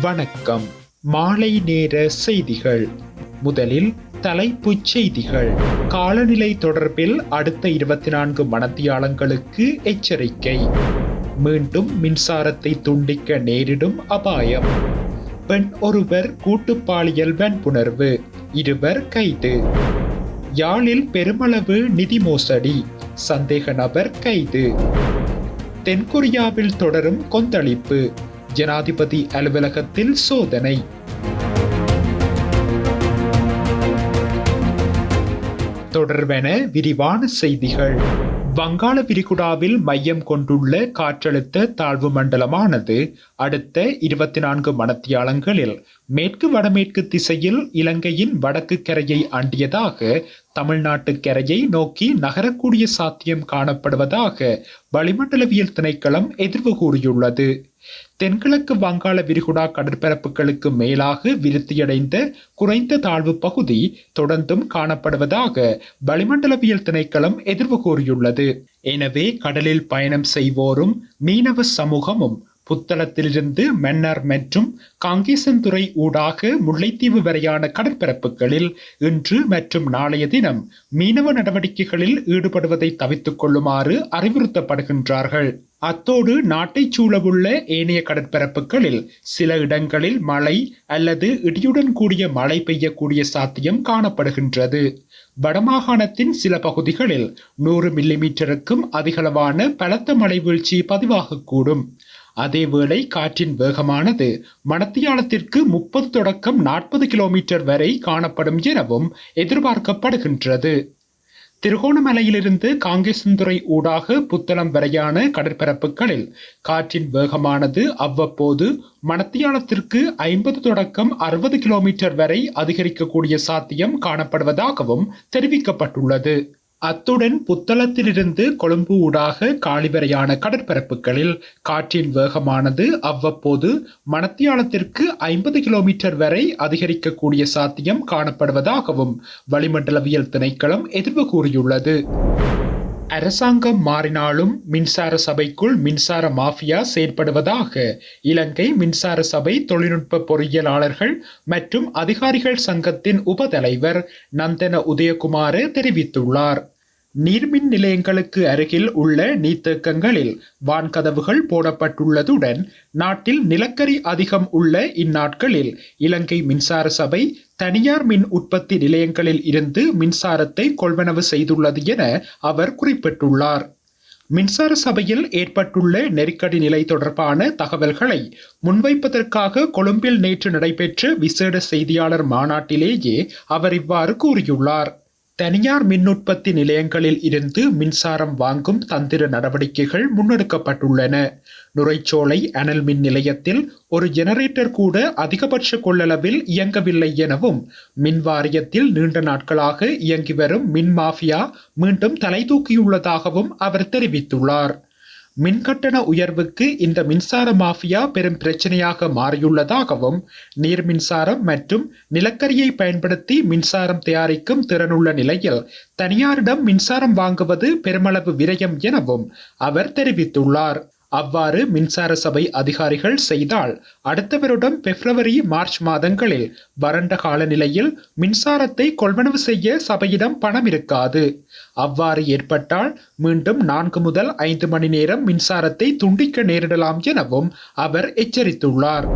வணக்கம். மாலை நேர செய்திகள். முதலில் தலைப்புச் செய்திகள். காலநிலை தொடர்பில் அடுத்த இருபத்தி நான்கு மணத்தியாளங்களுக்கு எச்சரிக்கை. மீண்டும் மின்சாரத்தை துண்டிக்க நேரிடும் அபாயம். பெண் ஒருவர் கூட்டுப்பாலியல் வன்புணர்வு. இருவர் கைது. யாழில் பெருமளவு நிதி மோசடி. சந்தேக நபர் கைது. தென்கொரியாவில் தொடரும் கொந்தளிப்பு. ஜனாதிபதி அலுவலகத்தில் சோதனை. தொடர்பென விரிவான செய்திகள். வங்காள விரிகுடாவில் மையம் கொண்டுள்ள காற்றழுத்த தாழ்வு மண்டலமானது அடுத்த இருபத்தி நான்கு மணத்தியாலங்களில் மேற்கு வடமேற்கு திசையில் இலங்கையின் வடக்கு கரையை அண்டியதாக தமிழ்நாட்டுக்கரையை நோக்கி நகரக்கூடிய சாத்தியம் காணப்படுவதாக வளிமண்டலவியல் திணைக்களம் எதிர்வு கூறியுள்ளது. தென்கிழக்கு வங்காள விரிகுடா கடற்பரப்புகளுக்கு மேலாக விருத்தியடைந்த குறைந்த தாழ்வு பகுதி தொடர்ந்தும் காணப்படுவதாக வளிமண்டலவியல் திணைக்களம் எதிர்வு கூறியுள்ளது. எனவே கடலில் பயணம் செய்வோரும் மீனவ சமூகமும் புத்தளத்திலிருந்து மன்னர் மற்றும் காங்கேசன்துறை ஊடாக முல்லைத்தீவு வரையான கடற்பரப்புகளில் இன்று மற்றும் நாளைய தினம் மீனவ நடவடிக்கைகளில் ஈடுபடுவதை தவித்துக் கொள்ளுமாறு அறிவுறுத்தப்படுகின்றார்கள். அத்தோடு நாட்டைச் சூழவுள்ள ஏனைய கடற்பரப்புகளில் சில இடங்களில் மழை அல்லது இடியுடன் கூடிய மழை பெய்யக்கூடிய சாத்தியம் காணப்படுகின்றது. வடமாகாணத்தின் சில பகுதிகளில் நூறு மில்லிமீட்டருக்கும் அதிகளவான பலத்த மழை வீழ்ச்சி பதிவாகக்கூடும். அதேவேளை காற்றின் வேகமானது மணத்தியாலத்திற்கு முப்பது தொடக்கம் நாற்பது கிலோமீட்டர் வரை காணப்படும் எனவும் எதிர்பார்க்கப்படுகின்றது. திருகோணமலையிலிருந்து காங்கேசந்துறை ஊடாக புத்தளம் வரையான கடற்பரப்புகளில் காற்றின் வேகமானது அவ்வப்போது மணத்தியாலத்திற்கு ஐம்பது தொடக்கம் அறுபது கிலோமீட்டர் வரை அதிகரிக்கக்கூடிய சாத்தியம் காணப்படுவதாகவும் தெரிவிக்கப்பட்டுள்ளது. அத்துடன் புத்தளத்திலிருந்து கொழும்பு ஊடாக காலிவரையான கடற்பரப்புகளில் காற்றின் வேகமானது அவ்வப்போது மணத்தியாலத்திற்கு ஐம்பது கிலோமீட்டர் வரை அதிகரிக்கக்கூடிய சாத்தியம் காணப்படுவதாகவும் வளிமண்டலவியல் திணைக்களம் எதிர்வு கூறியுள்ளது. அரசாங்கம் மாறினாலும் மின்சார சபைக்குள் மின்சார மாஃபியா செயற்படுவதாக இலங்கை மின்சார சபை தொழில்நுட்ப பொறியியலாளர்கள் மற்றும் அதிகாரிகள் சங்கத்தின் உபதலைவர் நந்தன உதயகுமார தெரிவித்துள்ளார். நீர்மின் நிலையங்களுக்கு அருகில் உள்ள நீர்த்தேக்கங்களில் வான்கதவுகள் போடப்பட்டுள்ளதுடன் நாட்டில் நிலக்கரி அதிகம் உள்ள இந்நாட்களில் இலங்கை மின்சார சபை தனியார் மின் உற்பத்தி நிலையங்களில் இருந்து மின்சாரத்தை கொள்வனவு செய்துள்ளது என அவர் குறிப்பிட்டுள்ளார். மின்சார சபையில் ஏற்பட்டுள்ள நெருக்கடி நிலை தொடர்பான தகவல்களை முன்வைப்பதற்காக கொழும்பில் நேற்று நடைபெற்ற விசேட செய்தியாளர் மாநாட்டிலேயே அவர் இவ்வாறு கூறியுள்ளார். தனியார் மின் உற்பத்தி நிலையங்களில் இருந்து மின்சாரம் வாங்கும் தந்திர நடவடிக்கைகள் முன்னெடுக்கப்பட்டுள்ளன. நுரைச்சோலை அனல் மின் நிலையத்தில் ஒரு ஜெனரேட்டர் கூட அதிகபட்ச கொள்ளளவில் இயங்கவில்லை எனவும் மின் வாரியத்தில் நீண்ட நாட்களாக இயங்கி வரும் மின் மாஃபியா மீண்டும் தலை தூக்கியுள்ளதாகவும் அவர் தெரிவித்துள்ளார். மின்கட்டண உயர்வுக்கு இந்த மின்சார மாஃபியா பெரும் பிரச்சனையாக மாறியுள்ளதாகவும் நீர் மின்சாரம் மற்றும் நிலக்கரியை பயன்படுத்தி மின்சாரம் தயாரிக்கும் திறனுள்ள நிலையில் தனியாரிடம் மின்சாரம் வாங்குவது பெருமளவு விரயம் எனவும் அவர் தெரிவித்துள்ளார். அவ்வாறு மின்சார சபை அதிகாரிகள் செய்தால் அடுத்த வருடம் பிப்ரவரி மார்ச் மாதங்களில் வறண்ட காலநிலையில் மின்சாரத்தை கொள்வனவு செய்ய சபையிடம் பணம் இருக்காது. அவ்வாறு ஏற்பட்டால் மீண்டும் நான்கு முதல் ஐந்து மணி நேரம் மின்சாரத்தை துண்டிக்க நேரிடலாம் எனவும் அவர் எச்சரித்துள்ளார்.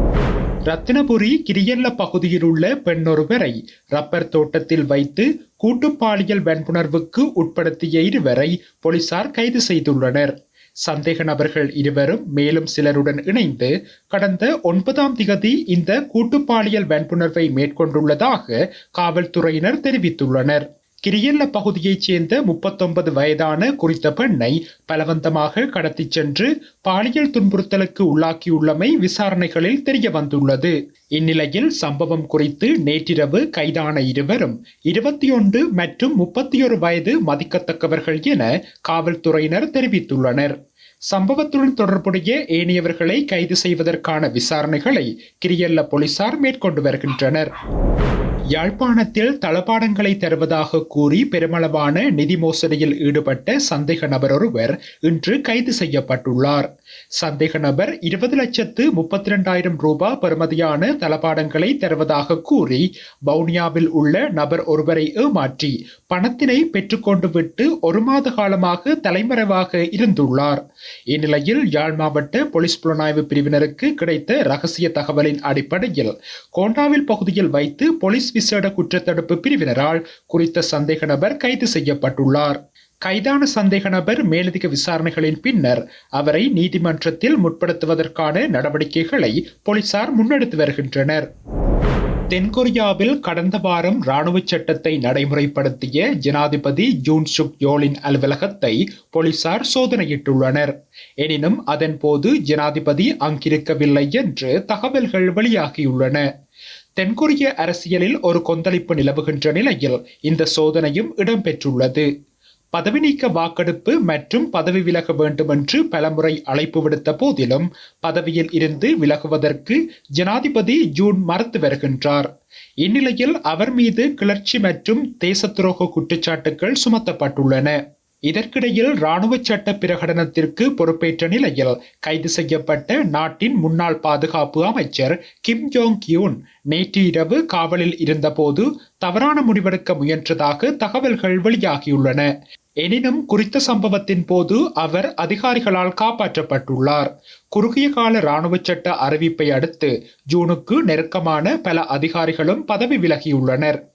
ரத்தினபுரி கிரியல்ல பகுதியில் உள்ள பெண்ணொருவரை ரப்பர் தோட்டத்தில் வைத்து கூட்டுப்பாலியல் வன்புணர்வுக்கு உட்படுத்திய இருவரை போலீசார் கைது செய்துள்ளனர். சந்தேக நபர்கள் இருவரும் மேலும் சிலருடன் இணைந்து கடந்த ஒன்பதாம் திகதி இந்த கூட்டுப்பாலியல் வன்புணர்வை மேற்கொண்டுள்ளதாக காவல்துறையினர் தெரிவித்துள்ளனர். கிரியல்ல பகுதியைச் சேர்ந்த முப்பத்தொன்பது வயதான குறித்த பெண்ணை பலவந்தமாக கடத்திச் சென்று பாலியல் துன்புறுத்தலுக்கு உள்ளாக்கியுள்ளமை விசாரணைகளில் தெரிய வந்துள்ளது இந்நிலையில் சம்பவம் குறித்து நேற்றிரவு கைதான இருவரும் இருபத்தி ஒன்று மற்றும் முப்பத்தி ஒரு வயது மதிக்கத்தக்கவர்கள் என காவல்துறையினர் தெரிவித்துள்ளனர். சம்பவத்துடன் தொடர்புடைய ஏனையவர்களை கைது செய்வதற்கான விசாரணைகளை கிரியல்ல போலீசார் மேற்கொண்டு வருகின்றனர். யாழ்ப்பாணத்தில் தளபாடங்களை தருவதாக கூறி பெருமளவான நிதி மோசடியில் ஈடுபட்ட சந்தேக நபர் ஒருவர் இன்று கைது செய்யப்பட்டுள்ளார். சந்தேக நபர் இருபது லட்சத்து முப்பத்தி இரண்டாயிரம் ரூபாய் பெறுமதியான தளபாடங்களை தருவதாக கூறி வவுனியாவில் உள்ள நபர் ஒருவரை ஏமாற்றி பணத்தினை பெற்றுக்கொண்டு விட்டு ஒரு மாத காலமாக தலைமறைவாக இருந்துள்ளார். இந்நிலையில் யாழ் மாவட்ட போலீஸ் புலனாய்வு பிரிவினருக்கு கிடைத்த ரகசிய தகவலின் அடிப்படையில் கோண்டாவில் பகுதியில் வைத்து போலீஸ் விசேட குற்றத்தடுப்பு பிரிவினரால் குறித்த சந்தேக நபர் கைது செய்யப்பட்டுள்ளார். கைதான சந்தேக நபர் மேலதிக விசாரணைகளின் பின்னர் அவரை நீதிமன்றத்தில் முற்படுத்துவதற்கான நடவடிக்கைகளை போலீசார் முன்னெடுத்து வருகின்றனர். தென்கொரியாவில் கடந்த வாரம் ராணுவ சட்டத்தை நடைமுறைப்படுத்திய ஜனாதிபதி ஜூன் சுக் யோலின் அலுவலகத்தை போலீசார் சோதனையிட்டுள்ளனர். எனினும் அதன் போது ஜனாதிபதி அங்கிருக்கவில்லை என்று தகவல்கள் வெளியாகியுள்ளன. தென்கொரிய அரசியலில் ஒரு கொந்தளிப்பு நிலவுகின்ற நிலையில் இந்த சோதனையும் இடம்பெற்றுள்ளது. பதவி நீக்க வாக்கெடுப்பு மற்றும் பதவி விலக வேண்டும் என்று பலமுறை அழைப்பு விடுத்த போதிலும் பதவியில் இருந்து விலகுவதற்கு ஜனாதிபதி ஜூன் மறுத்து வருகின்றார். இந்நிலையில் அவர் மீது கிளர்ச்சி மற்றும் தேச துரோக குற்றச்சாட்டுகள் சுமத்தப்பட்டுள்ளன. இதற்கிடையில் இராணுவ சட்ட பிரகடனத்திற்கு பொறுப்பேற்ற நிலையில் கைது செய்யப்பட்ட நாட்டின் முன்னாள் பாதுகாப்பு அமைச்சர் கிம் ஜோங் கியூன் நேற்று இரவு காவலில் இருந்தபோது தவறான முடிவெடுக்க முயன்றதாக தகவல்கள் வெளியாகியுள்ளன. எனினும் குறித்த சம்பவத்தின் போது அவர் அதிகாரிகளால் காப்பாற்றப்பட்டுள்ளார். குறுகிய கால இராணுவ சட்ட அறிவிப்பை அடுத்து ஜூனுக்கு நெருக்கமான பல அதிகாரிகளும் பதவி விலகியுள்ளனர்.